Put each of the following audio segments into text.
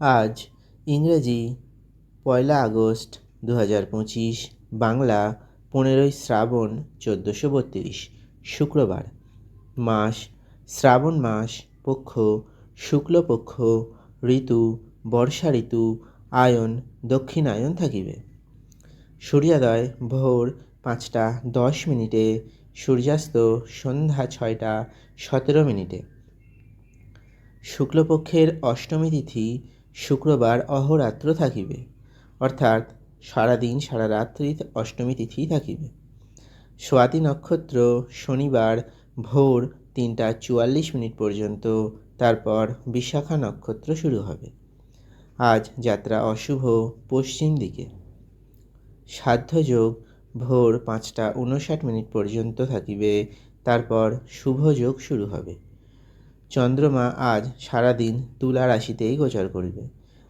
আজ ইংরেজি, পয়লা আগস্ট দু হাজার পঁচিশ, বাংলা পনেরোই শ্রাবণ চোদ্দোশো বত্রিশ, শুক্রবার। মাস, শ্রাবণ মাস পক্ষ, শুক্লপক্ষ, ঋতু, বর্ষা ঋতু, আয়ন, দক্ষিণায়ন থাকিবে। সূর্যোদয় ভোর পাঁচটা দশ মিনিটে, সূর্যাস্ত সন্ধ্যা ছয়টা সতেরো মিনিটে। শুক্লপক্ষের অষ্টমী তিথি শুক্রবার অহরাত্র থাকিবে, অর্থাৎ সারাদিন সারা রাত্রি অষ্টমী তিথি থাকিবে। স্বাতি নক্ষত্র শনিবার ভোর তিনটা চুয়াল্লিশ মিনিট পর্যন্ত তারপর বিশাখা নক্ষত্র শুরু হবে। আজ যাত্রা অশুভ পশ্চিম দিকে। সাধ্যযোগ ভোর পাঁচটা উনষাট মিনিট পর্যন্ত থাকিবে, তারপর শুভ যোগ শুরু হবে। চন্দ্রমা আজ সারাদিন তুলা রাশিতেই গোচর করবে।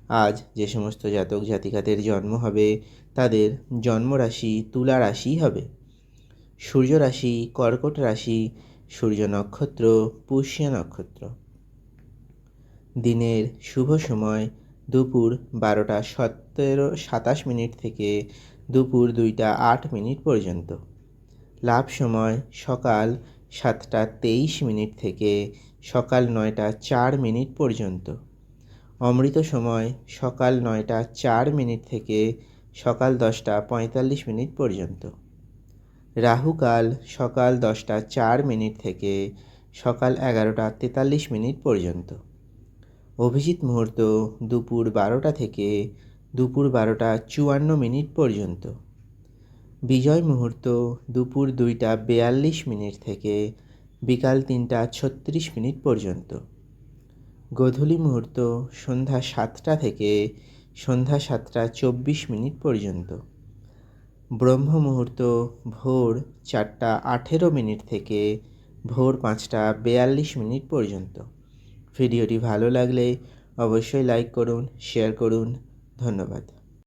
আজ যে সমস্ত জাতক জাতিকাদের জন্ম হবে, তাদের জন্মরাশি তুলা রাশি হবে। সূর্য রাশি, কর্কট রাশি, সূর্য নক্ষত্র, পুষ্য নক্ষত্র। দিনের শুভ সময় দুপুর বারোটা সতেরো সাতাশ মিনিট থেকে দুপুর দুইটা আট মিনিট পর্যন্ত। লাভ সময় সকাল সাতটা তেইশ মিনিট থেকে সকাল নয়টা চার মিনিট পর্যন্ত। অমৃত সময় সকাল নয়টা চার মিনিট থেকে সকাল দশটা পঁয়তাল্লিশ মিনিট পর্যন্ত। রাহুকাল সকাল দশটা চার মিনিট থেকে সকাল এগারোটা তেতাল্লিশ মিনিট পর্যন্ত। অভিজিৎ মুহূর্ত দুপুর বারোটা থেকে দুপুর বারোটা চুয়ান্ন মিনিট পর্যন্ত। বিজয় মুহূর্ত দুপুর দুইটা বেয়াল্লিশ মিনিট থেকে বিকাল তিনটা ছত্রিশ মিনিট পর্যন্ত। গোধূলি মুহূর্ত সন্ধ্যা সাতটা থেকে সন্ধ্যা সাতটা চব্বিশ মিনিট পর্যন্ত। ব্রহ্ম মুহূর্ত ভোর চারটা আঠেরো মিনিট থেকে ভোর পাঁচটা বেয়াল্লিশ মিনিট পর্যন্ত। ভিডিওটি ভালো লাগলে অবশ্যই লাইক করুন, শেয়ার করুন। ধন্যবাদ।